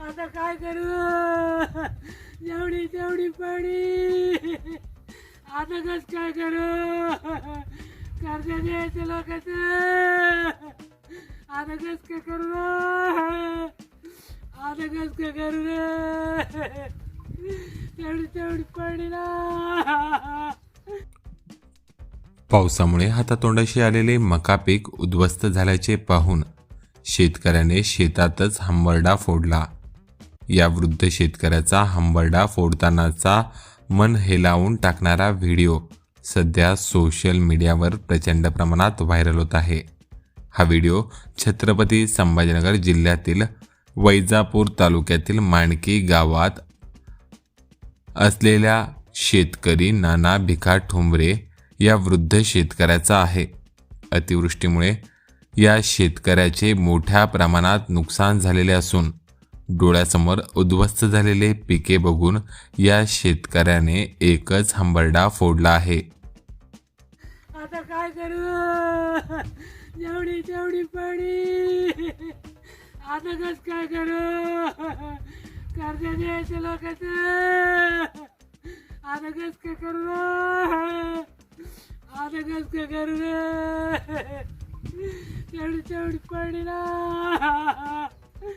आता काय करू? जेवढी तेवढी पडी आता कस काय करू? कर्ज द्यायचं लोकांचं. आता कस काय करू? आता कस काय करू? तेवढी तेवढी पडी ना. पावसामुळे हातातोंडाशी आलेले मका पीक उद्ध्वस्त झाल्याचे पाहून शेतकऱ्याने शेतातच हंबरडा फोडला. या वृद्ध शेतकऱ्याचा हंबरडा फोडतानाचा मन हेलावून टाकणारा व्हिडिओ सध्या सोशल मीडियावर प्रचंड प्रमाणात व्हायरल होत आहे. हा व्हिडिओ छत्रपती संभाजीनगर जिल्ह्यातील वैजापूर तालुक्यातील माणकी गावात असलेल्या शेतकरी नाना भिका ठोंबरे या वृद्ध शेतकऱ्याचा आहे. अतिवृष्टीमुळे या शेतकऱ्याचे मोठ्या प्रमाणात नुकसान झालेले असून डोळ्यासमोर उद्ध्वस्त झालेले पिके बघून या शेतकऱ्याने एकच हंबरडा फोडला आहे. आता काय करू? जेवढी जेवढी पाणी. आता कस काय करू? कर्ज द्यायचं लोकांचं आता कस काय करू? आता कस काय करू? तेवढी तेवढी पाणी ना.